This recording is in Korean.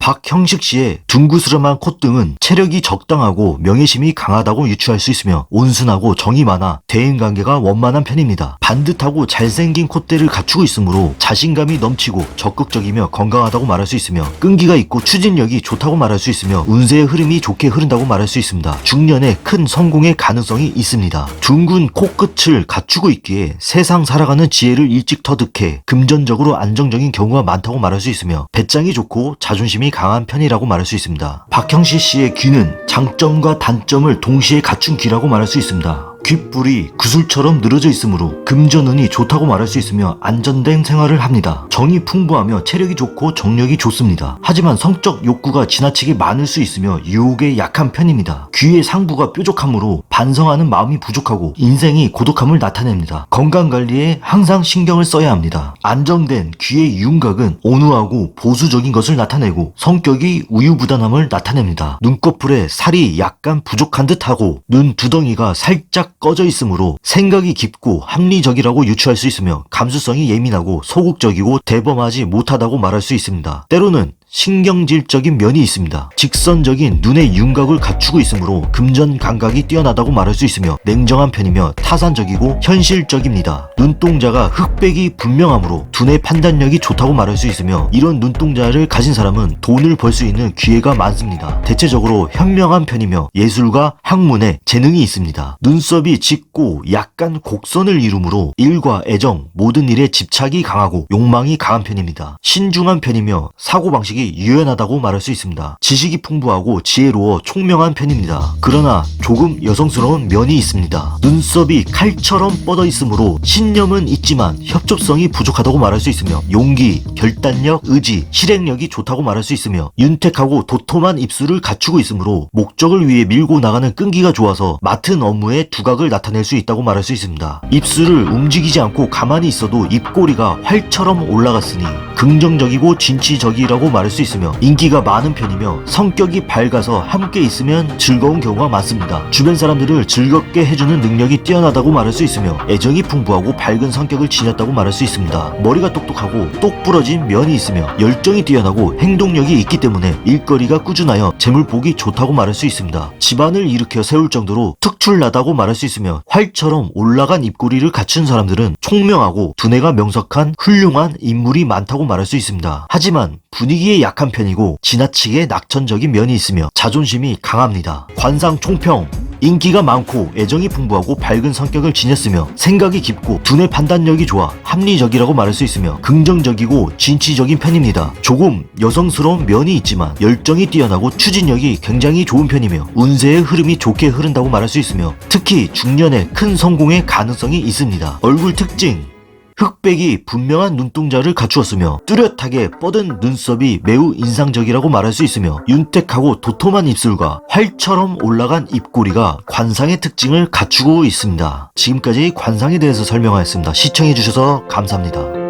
박형식 씨의 둥구스름한 콧등은 체력이 적당하고 명예심이 강하다고 유추할 수 있으며 온순하고 정이 많아 대인관계가 원만한 편입니다. 반듯하고 잘생긴 콧대를 갖추고 있으므로 자신감이 넘치고 적극적이며 건강하다고 말할 수 있으며 끈기가 있고 추진력이 좋다고 말할 수 있으며 운세의 흐름이 좋게 흐른다고 말할 수 있습니다. 중년에 큰 성공의 가능성이 있습니다. 둥근 코끝을 갖추고 있기에 세상 살아가는 지혜를 일찍 터득해 금전적으로 안정적인 경우가 많다고 말할 수 있으며 배짱이 좋고 자존심이 강한 편이라고 말할 수 있습니다. 박형시 씨의 귀는 장점과 단점을 동시에 갖춘 귀라고 말할 수 있습니다. 귓불이 구슬처럼 늘어져 있으므로 금전운이 좋다고 말할 수 있으며 안전된 생활을 합니다. 정이 풍부하며 체력이 좋고 정력이 좋습니다. 하지만 성적 욕구가 지나치게 많을 수 있으며 유혹에 약한 편입니다. 귀의 상부가 뾰족하므로 반성하는 마음이 부족하고 인생이 고독함을 나타냅니다. 건강 관리에 항상 신경을 써야 합니다. 안정된 귀의 윤곽은 온후하고 보수적인 것을 나타내고 성격이 우유부단함을 나타냅니다. 눈꺼풀에 살이 약간 부족한 듯하고 눈 두덩이가 살짝 꺼져 있으므로 생각이 깊고 합리적이라고 유추할 수 있으며 감수성이 예민하고 소극적이고 대범하지 못하다고 말할 수 있습니다. 때로는 신경질적인 면이 있습니다. 직선적인 눈의 윤곽을 갖추고 있으므로 금전 감각이 뛰어나다고 말할 수 있으며 냉정한 편이며 타산적이고 현실적입니다. 눈동자가 흑백이 분명하므로 두뇌 판단력이 좋다고 말할 수 있으며 이런 눈동자를 가진 사람은 돈을 벌 수 있는 기회가 많습니다. 대체적으로 현명한 편이며 예술과 학문에 재능이 있습니다. 눈썹이 짙고 약간 곡선을 이루므로 일과 애정, 모든 일에 집착이 강하고 욕망이 강한 편입니다. 신중한 편이며 사고방식이 유연하다고 말할 수 있습니다. 지식이 풍부하고 지혜로워 총명한 편입니다. 그러나 조금 여성스러운 면이 있습니다. 눈썹이 칼처럼 뻗어 있으므로 신념은 있지만 협조성이 부족하다고 말할 수 있으며 용기, 결단력, 의지, 실행력이 좋다고 말할 수 있으며 윤택하고 도톰한 입술을 갖추고 있으므로 목적을 위해 밀고 나가는 끈기가 좋아서 맡은 업무에 두각을 나타낼 수 있다고 말할 수 있습니다. 입술을 움직이지 않고 가만히 있어도 입꼬리가 활처럼 올라갔으니 긍정적이고 진취적이라고 말할 수 있으며 인기가 많은 편이며 성격이 밝아서 함께 있으면 즐거운 경우가 많습니다. 주변 사람들을 즐겁게 해주는 능력이 뛰어나다고 말할 수 있으며 애정이 풍부하고 밝은 성격을 지녔다고 말할 수 있습니다. 머리가 똑똑하고 똑부러진 면이 있으며 열정이 뛰어나고 행동력이 있기 때문에 일거리가 꾸준하여 재물 복이 좋다고 말할 수 있습니다. 집안을 일으켜 세울 정도로 특출나다고 말할 수 있으며 활처럼 올라간 입꼬리를 갖춘 사람들은 총명하고 두뇌가 명석한 훌륭한 인물이 많다고 말할 수 있습니다. 하지만 분위기에 약한 편이고 지나치게 낙천적인 면이 있으며 자존심이 강합니다. 관상 총평 인기가 많고 애정이 풍부하고 밝은 성격을 지녔으며 생각이 깊고 두뇌 판단력이 좋아 합리적이라고 말할 수 있으며 긍정적이고 진취적인 편입니다. 조금 여성스러운 면이 있지만 열정이 뛰어나고 추진력이 굉장히 좋은 편이며 운세의 흐름이 좋게 흐른다고 말할 수 있으며 특히 중년에 큰 성공의 가능성이 있습니다. 얼굴 특징 흑백이 분명한 눈동자를 갖추었으며 뚜렷하게 뻗은 눈썹이 매우 인상적이라고 말할 수 있으며 윤택하고 도톰한 입술과 활처럼 올라간 입꼬리가 관상의 특징을 갖추고 있습니다. 지금까지 관상에 대해서 설명하였습니다. 시청해주셔서 감사합니다.